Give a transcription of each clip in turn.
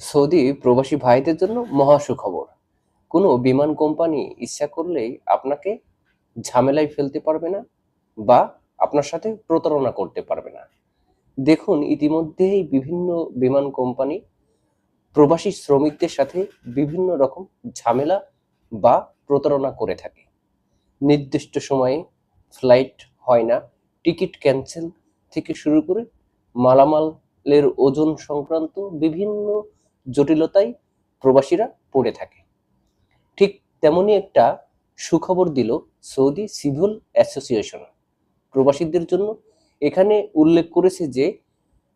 Saudi প্রবাসী ভাইদের জন্য মহা সুখবর। কোনো বিমান কোম্পানি ইচ্ছা করলেই আপনাকে ঝামেলায় ফেলতে পারবে না বা আপনার সাথে প্রতারণা করতে পারবে না। দেখুন, ইতিমধ্যেই বিভিন্ন বিমান কোম্পানি প্রবাসী শ্রমিকদের সাথে বিভিন্ন রকম ঝামেলা বা প্রতারণা করে থাকে। নির্দিষ্ট সময়ে ফ্লাইট হয় না, টিকিট ক্যান্সেল থেকে শুরু করে মালামালের ওজন সংক্রান্ত বিভিন্ন জটিলতায় প্রবাসীরা পড়ে থাকে। ঠিক তেমনই একটা সুখবর দিল সৌদি সিভিল অ্যাসোসিয়েশন। প্রবাসীদের জন্য এখানে উল্লেখ করেছে যে,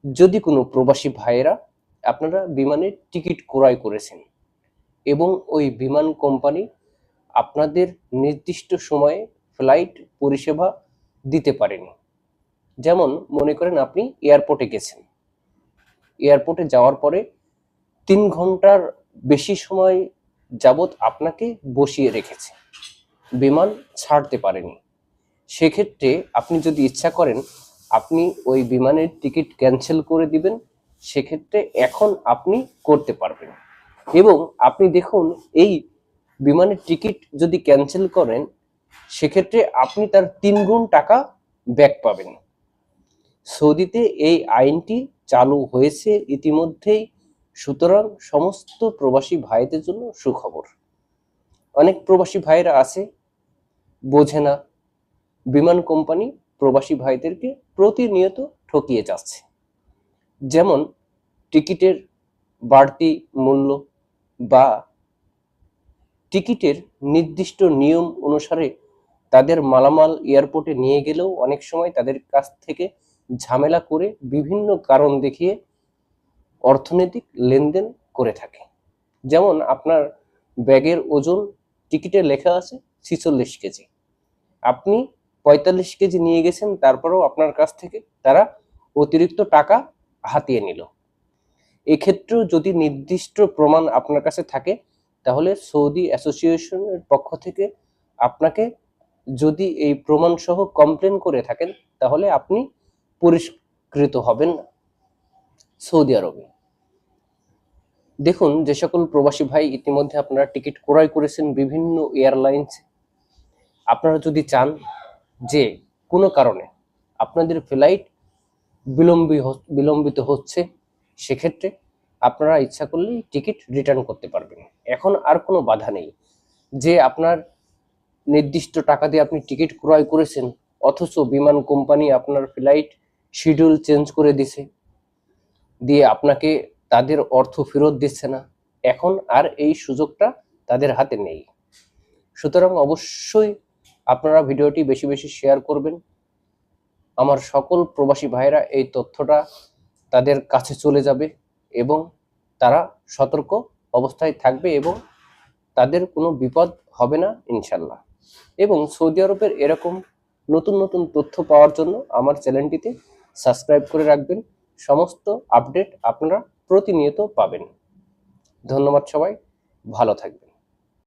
যদি কোনো প্রবাসী ভাইয়েরা আপনারা বিমানের টিকিট ক্রয় করেছেন এবং ওই বিমান কোম্পানি আপনাদের নির্দিষ্ট সময়ে ফ্লাইট পরিষেবা দিতে পারেনি, যেমন মনে করেন আপনি এয়ারপোর্টে গেছেন। এয়ারপোর্টে যাওয়ার পরে তিন ঘণ্টার বেশি সময় যাবত আপনাকে বসিয়ে রেখেছে। বিমান ছাড়তে পারেনি। সেক্ষেত্রে আপনি যদি ইচ্ছা করেন, আপনি ওই বিমানের টিকিট ক্যান্সেল করে দিবেন। সেক্ষেত্রে এখন আপনি করতে পারবেন। এবং আপনি দেখুন, এই বিমানের টিকিট যদি ক্যান্সেল করেন, সেক্ষেত্রে আপনি তার তিন গুণ টাকা ব্যাক পাবেন। সৌদিতে এই আইনটি চালু হয়েছে ইতিমধ্যেই। সুতরাং সমস্ত প্রবাসী ভাইদের জন্য সুখবর। অনেক প্রবাসী ভাইরা আছে, বোঝে না, বিমান কোম্পানি প্রবাসী ভাইদেরকে প্রতিনিয়ত ঠকিয়ে যাচ্ছে। যেমন টিকিটের বাড়তি মূল্য বা টিকিটের নির্দিষ্ট নিয়ম অনুসারে তাদের মালামাল এয়ারপোর্টে নিয়ে গেলেও অনেক সময় তাদের কাছ থেকে ঝামেলা করে বিভিন্ন কারণ দেখিয়ে অর্থনৈতিক লেনদেন করে থাকে। যেমন আপনার ব্যাগের ওজন টিকিটে লেখা আছে ছিচল্লিশ কেজি। আপনি পঁয়তাল্লিশ কেজি নিয়ে গেছেন, তারপরেও আপনার কাছ থেকে তারা অতিরিক্ত টাকা হাতিয়ে নিল। এক্ষেত্রেও যদি নির্দিষ্ট প্রমাণ আপনার কাছে থাকে, তাহলে সৌদি অ্যাসোসিয়েশনের পক্ষ থেকে আপনাকে যদি এই প্রমাণ সহ কমপ্লেন করে থাকেন, তাহলে আপনি পরিষ্কৃত হবেন সৌদি আরবে। দেখুন, যে সকল প্রবাসী ভাই ইতিমধ্যে আপনারা টিকিট ক্রয় করেছেন বিভিন্ন এয়ারলাইন্স, আপনারা যদি চান যে কোনো কারণে আপনাদের ফ্লাইট বিলম্বি বিলম্বিত হচ্ছে, সেক্ষেত্রে আপনারা ইচ্ছা করলেই টিকিট রিটার্ন করতে পারবেন। এখন আর কোনো বাধা নেই যে আপনার নির্দিষ্ট টাকা দিয়ে আপনি টিকিট ক্রয় করেছেন, অথচ বিমান কোম্পানি আপনার ফ্লাইট শিডিউল চেঞ্জ করে দিছে, দিয়ে আপনাকে তাদের অর্থ ফেরত দিচ্ছে না। এখন আর এই সুযোগটা তাদের হাতে নেই। সুতরাং অবশ্যই আপনারা ভিডিওটি বেশি বেশি শেয়ার করবেন। আমার সকল প্রবাসী ভাইরা এই তথ্যটা তাদের কাছে চলে যাবে এবং তারা সতর্ক অবস্থায় থাকবে এবং তাদের কোনো বিপদ হবে না ইনশাল্লাহ এবং সৌদি আরবের এরকম নতুন নতুন তথ্য পাওয়ার জন্য আমার চ্যানেলটিতে সাবস্ক্রাইব করে রাখবেন। সমস্ত আপডেট আপনারা প্রতিনিয়ত পাবেন। ধন্যবাদ সবাই ভালো থাকবেন।